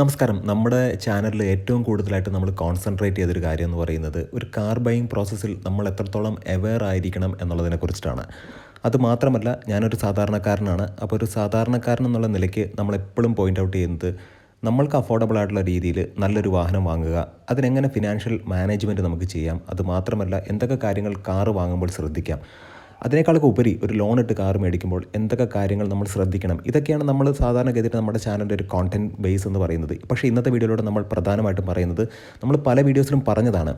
നമസ്കാരം. നമ്മുടെ ചാനലിൽ ഏറ്റവും കൂടുതലായിട്ട് നമ്മൾ കോൺസെൻട്രേറ്റ് ചെയ്തൊരു കാര്യം എന്ന് പറയുന്നത് ഒരു കാർ ബൈങ് പ്രോസസ്സിൽ നമ്മൾ എത്രത്തോളം അവെയർ ആയിരിക്കണം എന്നുള്ളതിനെ കുറിച്ചിട്ടാണ്. അത് മാത്രമല്ല ഞാനൊരു സാധാരണക്കാരനാണ്. അപ്പോൾ ഒരു സാധാരണക്കാരൻ എന്നുള്ള നിലയ്ക്ക് നമ്മൾ എപ്പോഴും പോയിന്റ് ഔട്ട് ചെയ്യുന്നത് നമ്മൾക്ക് അഫോർഡബിൾ ആയിട്ടുള്ള രീതിയിൽ നല്ലൊരു വാഹനം വാങ്ങുക അതിനെങ്ങനെ ഫിനാൻഷ്യൽ മാനേജ്മെന്റ് നമുക്ക് ചെയ്യാം അത് മാത്രമല്ല എന്തൊക്കെ കാര്യങ്ങൾ കാറ് വാങ്ങുമ്പോൾ ശ്രദ്ധിക്കാം അതിനേക്കാളൊക്കെ ഉപരി ഒരു ലോൺ ഇട്ട് കാർ മേടിക്കുമ്പോൾ എന്തൊക്കെ കാര്യങ്ങൾ നമ്മൾ ശ്രദ്ധിക്കണം? ഇതൊക്കെയാണ് നമ്മൾ സാധാരണഗതിയിൽ നമ്മുടെ ചാനലിന്റെ ഒരു കോണ്ടന്റ് ബേസ് എന്ന് പറയുന്നത്. പക്ഷേ ഇന്നത്തെ വീഡിയോയിലൂടെ നമ്മൾ പ്രധാനമായിട്ടും പറയുന്നത് നമ്മൾ പല വീഡിയോസിലും പറഞ്ഞതാണ്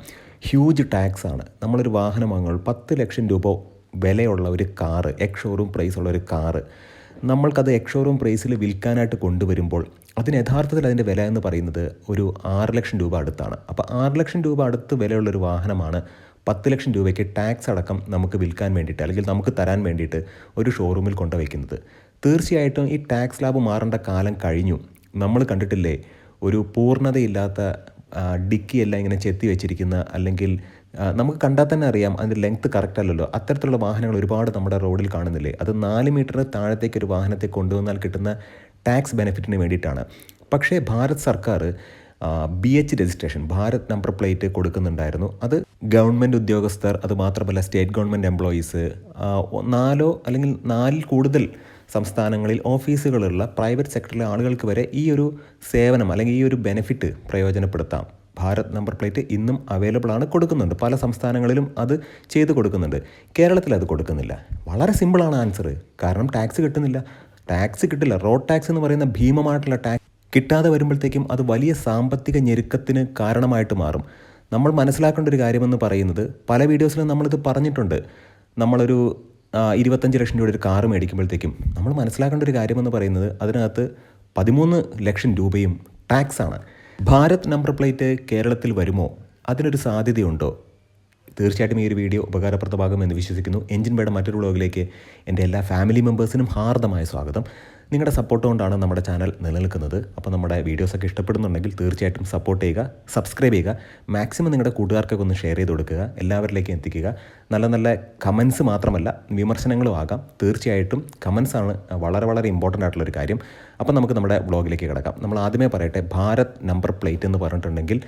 ഹ്യൂജ് ടാക്സ് ആണ്. നമ്മളൊരു വാഹനം വാങ്ങുമ്പോൾ പത്ത് ലക്ഷം രൂപ വിലയുള്ള ഒരു കാറ് എക്സ് ഷോറൂം പ്രൈസ് ഉള്ള ഒരു കാറ് നമ്മൾക്കത് എക്സ് ഷോറൂം പ്രൈസിൽ വിൽക്കാനായിട്ട് കൊണ്ടുവരുമ്പോൾ അതിന് യഥാർത്ഥത്തിൽ അതിന്റെ വില എന്ന് പറയുന്നത് ഒരു ആറ് ലക്ഷം രൂപ അടുത്താണ്. അപ്പോൾ ആറ് ലക്ഷം രൂപ അടുത്ത് വിലയുള്ളൊരു വാഹനമാണ് പത്ത് ലക്ഷം രൂപയ്ക്ക് ടാക്സ് അടക്കം നമുക്ക് വിൽക്കാൻ വേണ്ടിയിട്ട് അല്ലെങ്കിൽ നമുക്ക് തരാൻ വേണ്ടിയിട്ട് ഒരു ഷോറൂമിൽ കൊണ്ടുവയ്ക്കുന്നത്. തീർച്ചയായിട്ടും ഈ ടാക്സ് ലാബ് മാറേണ്ട കാലം കഴിഞ്ഞു. നമ്മൾ കണ്ടിട്ടില്ലേ? ഒരു പൂർണതയില്ലാത്ത ഡിക്കിയെല്ലാം ഇങ്ങനെ ചെത്തി വെച്ചിരിക്കുന്ന അല്ലെങ്കിൽ നമുക്ക് കണ്ടാൽ തന്നെ അറിയാം അതിന്റെ ലെങ്ത്ത് കറക്റ്റ് അല്ലല്ലോ. അത്തരത്തിലുള്ള വാഹനങ്ങൾ ഒരുപാട് നമ്മുടെ റോഡിൽ കാണുന്നില്ലേ? അത് നാല് മീറ്റർ താഴത്തേക്ക് ഒരു വാഹനത്തെ കൊണ്ടുവന്നാൽ കിട്ടുന്ന ടാക്സ് ബെനിഫിറ്റിന് വേണ്ടിയിട്ടാണ്. പക്ഷേ ഭാരത് സർക്കാർ B H registration Bharat number plate കൊടുക്കുന്നുണ്ടായിരുന്നു. അത് ഗവൺമെന്റ് ഉദ്യോഗസ്ഥർ അത് മാത്രമല്ല സ്റ്റേറ്റ് ഗവൺമെന്റ് എംപ്ലോയീസ് നാലോ അല്ലെങ്കിൽ നാലിൽ കൂടുതൽ സംസ്ഥാനങ്ങളിൽ ഓഫീസുകളുള്ള പ്രൈവറ്റ് സെക്ടറിലെ ആളുകൾക്ക് വരെ ഈ ഒരു സേവനം അല്ലെങ്കിൽ ഈ ഒരു ബെനിഫിറ്റ് പ്രയോജനപ്പെടുത്താം. ഭാരത് നമ്പർ പ്ലേറ്റ് ഇന്നും അവൈലബിൾ ആണ് കൊടുക്കുന്നുണ്ട്. പല സംസ്ഥാനങ്ങളിലും അത് ചെയ്തു കൊടുക്കുന്നുണ്ട്. കേരളത്തിൽ അത് കൊടുക്കുന്നില്ല. വളരെ സിമ്പിളാണ് ആൻസർ കാരണം ടാക്സ് കിട്ടുന്നില്ല. ടാക്സ് കിട്ടില്ല. റോഡ് ടാക്സ് എന്ന് പറയുന്ന ഭീമമായിട്ടുള്ള ടാക്സ് കിട്ടാതെ വരുമ്പോഴത്തേക്കും അത് വലിയ സാമ്പത്തിക ഞെരുക്കത്തിന് കാരണമായിട്ട് മാറും. നമ്മൾ മനസ്സിലാക്കേണ്ട ഒരു കാര്യമെന്ന് പറയുന്നത് പല വീഡിയോസിലും നമ്മളിത് പറഞ്ഞിട്ടുണ്ട്. നമ്മളൊരു ഇരുപത്തഞ്ച് ലക്ഷം രൂപയുടെ ഒരു കാറ് മേടിക്കുമ്പോഴത്തേക്കും നമ്മൾ മനസ്സിലാക്കേണ്ട ഒരു കാര്യമെന്ന് പറയുന്നത് അതിനകത്ത് പതിമൂന്ന് ലക്ഷം രൂപയും ടാക്സാണ്. ഭാരത് നമ്പർ പ്ലേറ്റ് കേരളത്തിൽ വരുമോ? അതിനൊരു സാധ്യതയുണ്ടോ? തീർച്ചയായിട്ടും ഈ ഒരു വീഡിയോ ഉപകാരപ്രദമാകുമെന്ന് വിശ്വസിക്കുന്നു. എഞ്ചിൻ ബേയുടെ മറ്റൊരു വ്ളോഗിലേക്ക് എന്റെ എല്ലാ ഫാമിലി മെമ്പേഴ്സിനും ഹാർദമായ സ്വാഗതം. നിങ്ങളുടെ സപ്പോർട്ട് കൊണ്ടാണ് നമ്മുടെ ചാനൽ നിലനിൽക്കുന്നത്. അപ്പോൾ നമ്മുടെ വീഡിയോസൊക്കെ ഇഷ്ടപ്പെടുന്നുണ്ടെങ്കിൽ തീർച്ചയായിട്ടും സപ്പോർട്ട് ചെയ്യുക സബ്സ്ക്രൈബ് ചെയ്യുക മാക്സിമം നിങ്ങളുടെ കൂട്ടുകാർക്കൊക്കെ ഒന്ന് ഷെയർ ചെയ്ത് കൊടുക്കുക എല്ലാവരിലേക്കും എത്തിക്കുക. നല്ല നല്ല കമൻസ് മാത്രമല്ല വിമർശനങ്ങളും ആകാം. തീർച്ചയായിട്ടും കമൻസ് ആണ് വളരെ വളരെ ഇമ്പോർട്ടന്റ് ആയിട്ടുള്ളൊരു കാര്യം. അപ്പോൾ നമുക്ക് നമ്മുടെ ബ്ലോഗിലേക്ക് കിടക്കാം. നമ്മൾ ആദ്യമേ പറയട്ടെ ഭാരത് നമ്പർ പ്ലേറ്റ് എന്ന് പറഞ്ഞിട്ടുണ്ടെങ്കിൽ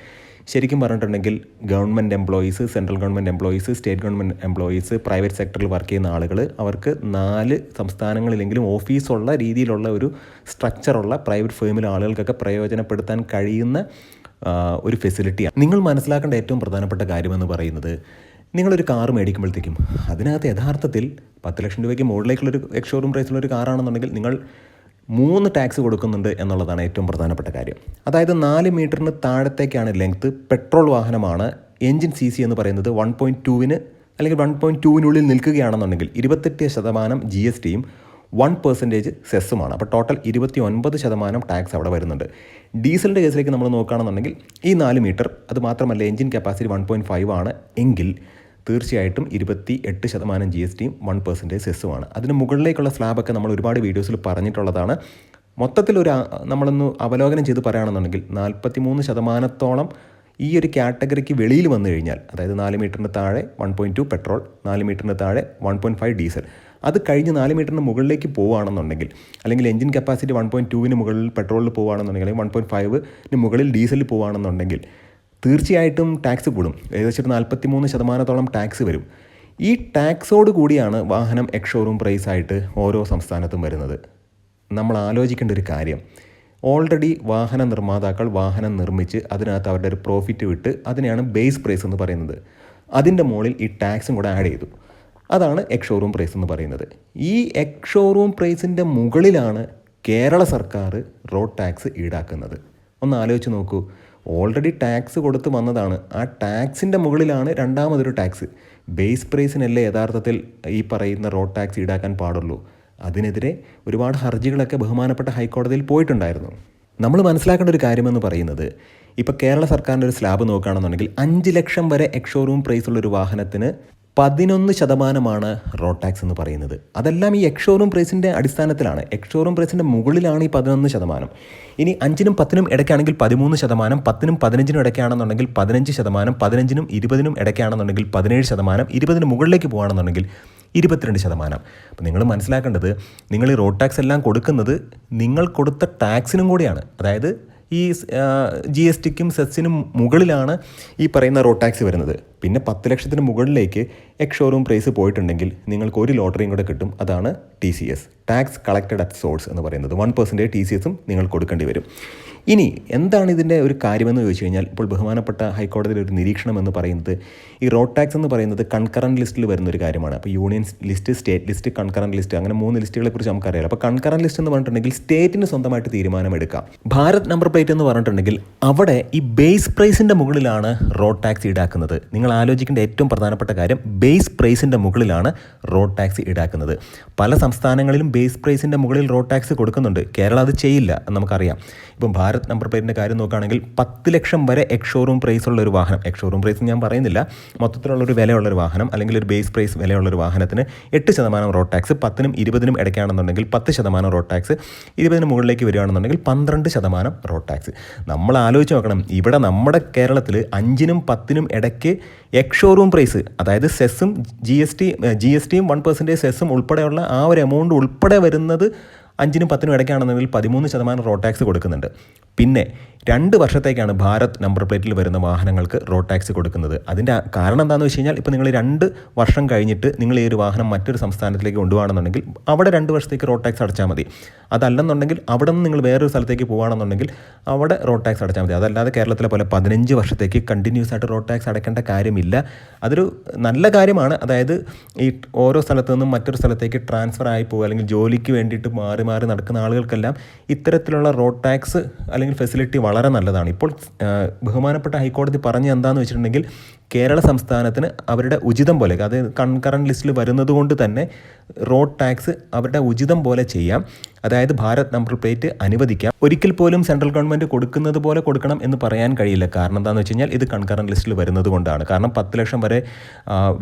ശരിക്കും പറഞ്ഞിട്ടുണ്ടെങ്കിൽ government employees central government employees state government employees private സെക്ടറിൽ വർക്ക് ചെയ്യുന്ന ആളുകൾ അവർക്ക് നാല് സംസ്ഥാനങ്ങളിലെങ്കിലും ഓഫീസുള്ള രീതിയിലുള്ള ഒരു സ്ട്രക്ചറുള്ള പ്രൈവറ്റ് ഫേമിലെ ആളുകൾക്കൊക്കെ പ്രയോജനപ്പെടുത്താൻ കഴിയുന്ന ഒരു ഫെസിലിറ്റിയാണ് നിങ്ങൾ മനസ്സിലാക്കേണ്ട ഏറ്റവും പ്രധാനപ്പെട്ട കാര്യമെന്ന് പറയുന്നത് നിങ്ങളൊരു കാർ മേടിക്കുമ്പോഴത്തേക്കും അതിനകത്ത് യഥാർത്ഥത്തിൽ പത്ത് ലക്ഷം രൂപയ്ക്ക് മുകളിലേക്കുള്ളൊരു എക്സ് ഷോറൂം പ്രൈസിലുള്ള ഒരു കാറാണെന്നുണ്ടെങ്കിൽ നിങ്ങൾ മൂന്ന് ടാക്സ് കൊടുക്കുന്നുണ്ട് എന്നുള്ളതാണ് ഏറ്റവും പ്രധാനപ്പെട്ട കാര്യം. അതായത് നാല് മീറ്ററിന് താഴത്തേക്കാണ് ലെങ്ത്ത് പെട്രോൾ വാഹനമാണ്. എൻജിൻ സി സി എന്ന് പറയുന്നത് വൺ പോയിന്റ് ടുവിന് അല്ലെങ്കിൽ വൺ പോയിന്റ് ടുവിനുള്ളിൽ നിൽക്കുകയാണെന്നുണ്ടെങ്കിൽ ഇരുപത്തെട്ട് ശതമാനം ജി എസ് ടിയും വൺ പെർസെന്റേജ് സെസ്സുമാണ് അപ്പോൾ ടോട്ടൽ ഇരുപത്തി ഒൻപത് ശതമാനം ടാക്സ് അവിടെ വരുന്നുണ്ട്. ഡീസലിന്റെ കേസിലേക്ക് നമ്മൾ നോക്കുകയാണെന്നുണ്ടെങ്കിൽ ഈ നാല് മീറ്റർ അത് മാത്രമല്ല engine capacity one point five ആണ്. എങ്കിൽ തീർച്ചയായിട്ടും ഇരുപത്തി എട്ട് ശതമാനം ജി എസ് ടിയും വൺ പെർസെന്റേജ് സെസ്സുമാണ് അതിന് മുകളിലേക്കുള്ള സ്ലാബൊക്കെ നമ്മൾ ഒരുപാട് വീഡിയോസിൽ പറഞ്ഞിട്ടുള്ളതാണ്. മൊത്തത്തിലൊരു ആ- നമ്മളൊന്ന് അവലോകനം ചെയ്ത് പറയുകയാണെന്നുണ്ടെങ്കിൽ നാൽപ്പത്തി മൂന്ന് ശതമാനത്തോളം ഈ ഒരു കാറ്റഗറിക്ക് വെളിയിൽ വന്നു കഴിഞ്ഞാൽ അതായത് നാല് മീറ്ററിന് താഴെ വൺ പോയിന്റ് ടു പെട്രോൾ നാല് മീറ്ററിന് താഴെ വൺ പോയിന്റ് ഫൈവ് ഡീസൽ അത് കഴിഞ്ഞ് നാല് മീറ്ററിന് മുകളിലേക്ക് പോവുകയാണെന്നുണ്ടെങ്കിൽ അല്ലെങ്കിൽ എഞ്ചിൻ കപ്പാസിറ്റി വൺ പോയിന്റ് ടുവിന് മുകളിൽ പെട്രോളിൽ പോവുകയാണെന്നുണ്ടെങ്കിൽ അല്ലെങ്കിൽ വൺ പോയിന്റ് ഫൈവിന് മുകളിൽ ഡീസലിൽ പോവുകയാണെന്നുണ്ടെങ്കിൽ തീർച്ചയായിട്ടും ടാക്സ് കൂടും. ഏകദേശം ഒരു നാൽപ്പത്തി മൂന്ന് ശതമാനത്തോളം ടാക്സ് വരും. ഈ ടാക്സോട് കൂടിയാണ് വാഹനം എക്ഷോറൂം പ്രൈസ് ആയിട്ട് ഓരോ സംസ്ഥാനത്തും വരുന്നത്. നമ്മൾ ആലോചിക്കേണ്ട ഒരു കാര്യം. ഓൾറെഡി വാഹന നിർമ്മാതാക്കൾ വാഹനം നിർമ്മിച്ച് അതിനകത്ത് അവരുടെ ഒരു പ്രോഫിറ്റ് വിട്ട് അതിനെയാണ് ബേസ് പ്രൈസ് എന്ന് പറയുന്നത്. അതിന്റെ മുകളിൽ ഈ ടാക്സും കൂടെ ആഡ് ചെയ്തു. അതാണ് എക്ഷോറൂം പ്രൈസ് എന്ന് പറയുന്നത്. ഈ എക്ഷോറൂം പ്രൈസിന്റെ മുകളിലാണ് കേരള സർക്കാർ റോഡ് ടാക്സ് ഈടാക്കുന്നത്. ഒന്ന് ആലോചിച്ച് നോക്കൂ. ഓൾറെഡി ടാക്സ് കൊടുത്ത് വന്നതാണ്. ആ ടാക്സിന്റെ മുകളിലാണ് രണ്ടാമതൊരു ടാക്സ് ബേസ് പ്രൈസിനല്ലേ യഥാർത്ഥത്തിൽ ഈ പറയുന്ന റോഡ് ടാക്സ് ഈടാക്കാൻ പാടുള്ളൂ. അതിനെതിരെ ഒരുപാട് ഹർജികളൊക്കെ ബഹുമാനപ്പെട്ട ഹൈക്കോടതിയിൽ പോയിട്ടുണ്ടായിരുന്നു. നമ്മൾ മനസ്സിലാക്കേണ്ട ഒരു കാര്യമെന്ന് പറയുന്നത് ഇപ്പോൾ കേരള സർക്കാരിന്റെ ഒരു സ്ലാബ് നോക്കുകയാണെന്നുണ്ടെങ്കിൽ അഞ്ച് ലക്ഷം വരെ എക്ഷോറൂം പ്രൈസുള്ള ഒരു വാഹനത്തിന് പതിനൊന്ന് ശതമാനമാണ് റോഡ് ടാക്സ് എന്ന് പറയുന്നത്. അതെല്ലാം ഈ എക്സ് ഷോറൂം പ്രൈസിന്റെ അടിസ്ഥാനത്തിലാണ്. എക്സ് ഷോറൂം പ്രൈസിന്റെ മുകളിലാണ് ഈ പതിനൊന്ന് ശതമാനം. ഇനി അഞ്ചിനും പത്തിനും ഇടയ്ക്കാണെങ്കിൽ പതിമൂന്ന് ശതമാനം പത്തിനും പതിനഞ്ചിനും ഇടയ്ക്കാണെന്നുണ്ടെങ്കിൽ പതിനഞ്ച് ശതമാനം പതിനഞ്ചിനും ഇരുപതിനും ഇടയ്ക്കാണെന്നുണ്ടെങ്കിൽ പതിനേഴ് ശതമാനം ഇരുപതിന് മുകളിലേക്ക് പോകുകയാണെന്നുണ്ടെങ്കിൽ ഇരുപത്തിരണ്ട് ശതമാനം. അപ്പോൾ നിങ്ങൾ മനസ്സിലാക്കേണ്ടത് നിങ്ങൾ ഈ റോഡ് ടാക്സ് എല്ലാം കൊടുക്കുന്നത് നിങ്ങൾ കൊടുത്ത ടാക്സിനും കൂടിയാണ്. അതായത് ഈ ജി എസ് ടിക്കും സെസ്സിനും മുകളിലാണ് ഈ പറയുന്ന റോഡ് ടാക്സ് വരുന്നത്. പിന്നെ പത്ത് ലക്ഷത്തിന് മുകളിലേക്ക് എക്സ് ഷോറൂം പ്രൈസ് പോയിട്ടുണ്ടെങ്കിൽ നിങ്ങൾക്ക് ഒരു ലോട്ടറിയും കൂടെ കിട്ടും. അതാണ് T C S tax collected at source എന്ന് പറയുന്നത്. വൺ പെർസെന്റേജ് ടി സി എസും നിങ്ങൾ കൊടുക്കേണ്ടി വരും. ഇനി എന്താണ് ഇതിന്റെ ഒരു കാര്യമെന്ന് ചോദിച്ചു കഴിഞ്ഞാൽ ഇപ്പോൾ ബഹുമാനപ്പെട്ട ഹൈക്കോടതിയിലെ ഒരു നിരീക്ഷണം എന്ന് പറയുന്നത് ഈ റോഡ് ടാക്സ് എന്ന് പറയുന്നത് കൺകറന്റ് ലിസ്റ്റിൽ വരുന്ന ഒരു കാര്യമാണ്. അപ്പോൾ union list state list concurrent list അങ്ങനെ മൂന്ന് ലിസ്റ്റുകളെ കുറിച്ച് നമുക്കറിയാം അപ്പോൾ കൺകറന്റ് ലിസ്റ്റ് എന്ന് പറഞ്ഞിട്ടുണ്ടെങ്കിൽ സ്റ്റേറ്റിന് സ്വന്തമായിട്ട് തീരുമാനമെടുക്കാം. ഭാരത് നമ്പർ പ്ലേറ്റ് എന്ന് പറഞ്ഞിട്ടുണ്ടെങ്കിൽ അവിടെ ഈ ബേസ് പ്രൈസിന്റെ മുകളിലാണ് റോഡ് ടാക്സ് ഈടാക്കുന്നത്. നിങ്ങൾ ആലോചിക്കേണ്ട ഏറ്റവും പ്രധാനപ്പെട്ട കാര്യം ബേസ് പ്രൈസിന്റെ മുകളിലാണ് റോഡ് ടാക്സ് ഈടാക്കുന്നത്. പല സംസ്ഥാനങ്ങളിലും ബേസ് പ്രൈസിന്റെ മുകളിൽ റോഡ് ടാക്സ് കൊടുക്കുന്നുണ്ട്. കേരളം അത് ചെയ്യില്ല നമുക്കറിയാം. ഇപ്പം ഭാരത് നമ്പർ പ്ലേറ്റിന്റെ കാര്യം നോക്കുകയാണെങ്കിൽ പത്ത് ലക്ഷം വരെ എക്സ് ഷോറൂം പ്രൈസ് ഉള്ള ഒരു വാഹനം. എക്സ് ഷോറൂം പ്രൈസ് ഞാൻ പറയുന്നില്ല. മൊത്തത്തിലുള്ളൊരു വിലയുള്ളൊരു വാഹനം അല്ലെങ്കിൽ ഒരു ബേസ് പ്രൈസ് വിലയുള്ളൊരു വാഹനത്തിന് എട്ട് ശതമാനം റോഡ് ടാക്സ് പത്തിനും ഇരുപതിനും ഇടയ്ക്കാണെന്നുണ്ടെങ്കിൽ പത്ത് ശതമാനം റോഡ് ടാക്സ് ഇരുപതിന് മുകളിലേക്ക് വരികയാണെന്നുണ്ടെങ്കിൽ പന്ത്രണ്ട് ശതമാനം റോഡ് ടാക്സ് നമ്മൾ ആലോചിച്ച് നോക്കണം. ഇവിടെ നമ്മുടെ കേരളത്തിൽ അഞ്ചിനും പത്തിനും ഇടയ്ക്ക് എക്സ് ഷോറൂം പ്രൈസ് അതായത് സെസ്സും G S T G S ടിയും വൺ പെർസെന്റേജ് സെസ്സും ഉൾപ്പെടെയുള്ള ആ ഒരു എമൗണ്ട് ഉൾപ്പെടെ വരുന്നത് അഞ്ചിനും പത്തിനും ഇടയ്ക്കാണെന്നുണ്ടെങ്കിൽ പതിമൂന്ന് ശതമാനം റോഡ് ടാക്സ് കൊടുക്കുന്നുണ്ട്. പിന്നെ രണ്ട് വർഷത്തേക്കാണ് ഭാരത് നമ്പർ പ്ലേറ്റിൽ വരുന്ന വാഹനങ്ങൾക്ക് റോഡ് ടാക്സ് കൊടുക്കുന്നത്. അതിന്റെ കാരണം എന്താണെന്ന് വെച്ച് കഴിഞ്ഞാൽ ഇപ്പോൾ നിങ്ങൾ രണ്ട് വർഷം കഴിഞ്ഞിട്ട് നിങ്ങൾ ഈ ഒരു വാഹനം മറ്റൊരു സംസ്ഥാനത്തിലേക്ക് കൊണ്ടുപോകണമെന്നുണ്ടെങ്കിൽ അവിടെ രണ്ട് വർഷത്തേക്ക് റോഡ് ടാക്സ് അടച്ചാൽ മതി. അതല്ലെന്നുണ്ടെങ്കിൽ അവിടെ നിന്ന് നിങ്ങൾ വേറൊരു സ്ഥലത്തേക്ക് പോകുകയാണെന്നുണ്ടെങ്കിൽ അവിടെ റോഡ് ടാക്സ് അടച്ചാൽ മതി. അതല്ലാതെ കേരളത്തിലെ പോലെ പതിനഞ്ച് വർഷത്തേക്ക് കണ്ടിന്യൂസ് ആയിട്ട് റോഡ് ടാക്സ് അടയ്ക്കേണ്ട കാര്യമില്ല. അതൊരു നല്ല കാര്യമാണ്. അതായത് ഈ ഓരോ സ്ഥലത്തു നിന്നും മറ്റൊരു സ്ഥലത്തേക്ക് ട്രാൻസ്ഫർ ആയി പോകുക അല്ലെങ്കിൽ ജോലിക്ക് വേണ്ടിയിട്ട് മാറി മാറി നടക്കുന്ന ആളുകൾക്കെല്ലാം ഇത്തരത്തിലുള്ള റോഡ് ടാക്സ് അല്ലെങ്കിൽ ഫെസിലിറ്റി വളരെ നല്ലതാണ്. ഇപ്പോൾ ബഹുമാനപ്പെട്ട ഹൈക്കോടതി പറഞ്ഞ എന്താണെന്ന് വെച്ചിട്ടുണ്ടെങ്കിൽ കേരള സംസ്ഥാനത്തിന് അവരുടെ ഉചിതം പോലെ അത് കൺകറന്റ് ലിസ്റ്റിൽ വരുന്നത് കൊണ്ട് തന്നെ റോഡ് ടാക്സ് അവരുടെ ഉചിതം പോലെ ചെയ്യാം. അതായത് ഭാരത് നമ്പർ പ്ലേറ്റ് അനുവദിക്കാം. ഒരിക്കൽ പോലും സെൻട്രൽ ഗവൺമെന്റ് കൊടുക്കുന്നത് പോലെ കൊടുക്കണം എന്ന് പറയാൻ കഴിയില്ല. കാരണം എന്താണെന്ന് വെച്ച് കഴിഞ്ഞാൽ ഇത് കൺകറന്റ് ലിസ്റ്റിൽ വരുന്നത് കൊണ്ടാണ്. കാരണം പത്ത് ലക്ഷം വരെ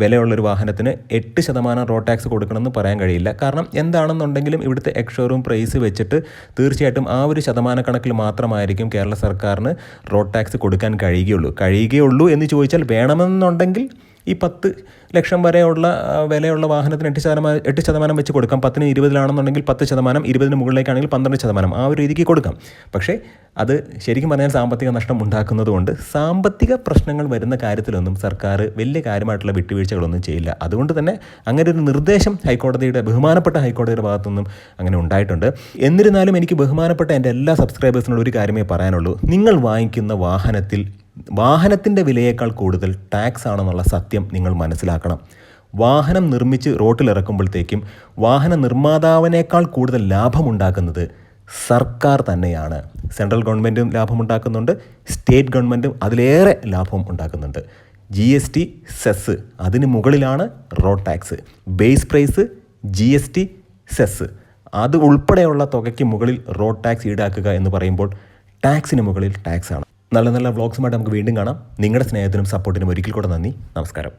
വിലയുള്ളൊരു വാഹനത്തിന് എട്ട് ശതമാനം റോഡ് ടാക്സ് കൊടുക്കണമെന്ന് പറയാൻ കഴിയില്ല. കാരണം എന്താണെന്നുണ്ടെങ്കിലും ഇവിടുത്തെ എക്സ്ഷോറൂം പ്രൈസ് വെച്ചിട്ട് തീർച്ചയായിട്ടും ആ ഒരു ശതമാന കണക്കിൽ മാത്രമായിരിക്കും കേരള സർക്കാരിന് റോഡ് ടാക്സ് കൊടുക്കാൻ കഴിയുകയുള്ളൂ. കഴിയുകയുള്ളൂ എന്ന് ചോദിച്ചാൽ വേണമെന്നുണ്ടെങ്കിൽ ഈ പത്ത് ലക്ഷം വരെയുള്ള വിലയുള്ള വാഹനത്തിന് എട്ട് ശതമാനം എട്ട് ശതമാനം വെച്ച് കൊടുക്കാം. പത്തിന് ഇരുപതിലാണെന്നുണ്ടെങ്കിൽ പത്ത് ശതമാനം ഇരുപതിന് മുകളിലേക്കാണെങ്കിൽ പന്ത്രണ്ട് ശതമാനം ആ ഒരു രീതിക്ക് കൊടുക്കാം. പക്ഷേ അത് ശരിക്കും പറഞ്ഞാൽ സാമ്പത്തിക നഷ്ടം ഉണ്ടാക്കുന്നതുകൊണ്ട് സാമ്പത്തിക പ്രശ്നങ്ങൾ വരുന്ന കാര്യത്തിലൊന്നും സർക്കാർ വലിയ കാര്യമായിട്ടുള്ള വിട്ടുവീഴ്ചകളൊന്നും ചെയ്യില്ല. അതുകൊണ്ട് തന്നെ അങ്ങനെ ഒരു നിർദ്ദേശം ഹൈക്കോടതിയുടെ ബഹുമാനപ്പെട്ട ഹൈക്കോടതിയുടെ ഭാഗത്തുനിന്നും അങ്ങനെ ഉണ്ടായിട്ടുണ്ട്. എന്നിരുന്നാലും എനിക്ക് ബഹുമാനപ്പെട്ട എന്റെ എല്ലാ സബ്സ്ക്രൈബേഴ്സിനോട് ഒരു കാര്യമേ പറയാനുള്ളൂ. നിങ്ങൾ വാങ്ങിക്കുന്ന വാഹനത്തിൽ വാഹനത്തിന്റെ വിലയേക്കാൾ കൂടുതൽ ടാക്സ് ആണെന്നുള്ള സത്യം നിങ്ങൾ മനസ്സിലാക്കണം. വാഹനം നിർമ്മിച്ച് റോട്ടിലിറക്കുമ്പോഴത്തേക്കും വാഹന നിർമ്മാതാവിനേക്കാൾ കൂടുതൽ ലാഭമുണ്ടാക്കുന്നത് സർക്കാർ തന്നെയാണ്. സെൻട്രൽ ഗവൺമെന്റും ലാഭമുണ്ടാക്കുന്നുണ്ട് സ്റ്റേറ്റ് ഗവൺമെന്റും അതിലേറെ ലാഭം ഉണ്ടാക്കുന്നുണ്ട്. ജി എസ് ടി സെസ് അതിന് മുകളിലാണ് road tax base price G S T cess അത് ഉൾപ്പെടെയുള്ള തുകയ്ക്ക് മുകളിൽ റോഡ് ടാക്സ് ഈടാക്കുക എന്ന് പറയുമ്പോൾ ടാക്സിന് മുകളിൽ ടാക്സ് ആണ്. നല്ല നല്ല വ്ളോഗ്സുമായിട്ട് നമുക്ക് വീണ്ടും കാണാം. നിങ്ങളുടെ സ്നേഹത്തിനും സപ്പോർട്ടിനും ഒരിക്കൽ കൂടെ നന്ദി. നമസ്കാരം.